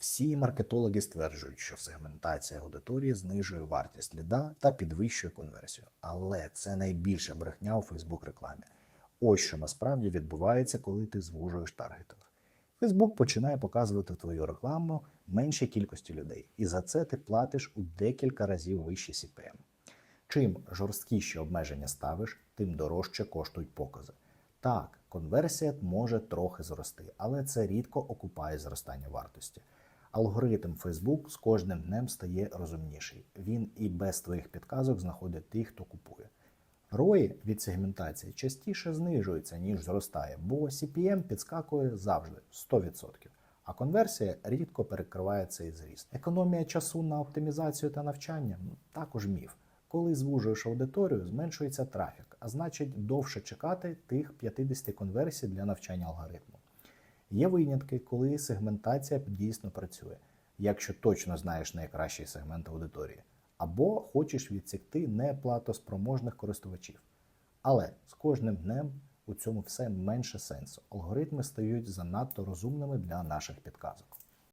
Всі маркетологи стверджують, що сегментація аудиторії знижує вартість ліда та підвищує конверсію. Але це найбільша брехня у Facebook рекламі. Ось що насправді відбувається, коли ти звужуєш таргетинг. Facebook починає показувати твою рекламу меншій кількості людей, і за це ти платиш у декілька разів вищий CPM. Чим жорсткіші обмеження ставиш, тим дорожче коштують покази. Так, конверсія може трохи зрости, але це рідко окупає зростання вартості. Алгоритм Facebook з кожним днем стає розумніший. Він і без твоїх підказок знаходить тих, хто купує. ROI від сегментації частіше знижується, ніж зростає, бо CPM підскакує завжди 100%, а конверсія рідко перекриває цей зріст. Економія часу на оптимізацію та навчання ну, також міф. Коли звужуєш аудиторію, зменшується трафік, а значить довше чекати тих 50 конверсій для навчання алгоритму. Є винятки, коли сегментація дійсно працює, якщо точно знаєш найкращий сегмент аудиторії, або хочеш відсікти неплатоспроможних користувачів. Але з кожним днем у цьому все менше сенсу. Алгоритми стають занадто розумними для наших підказок.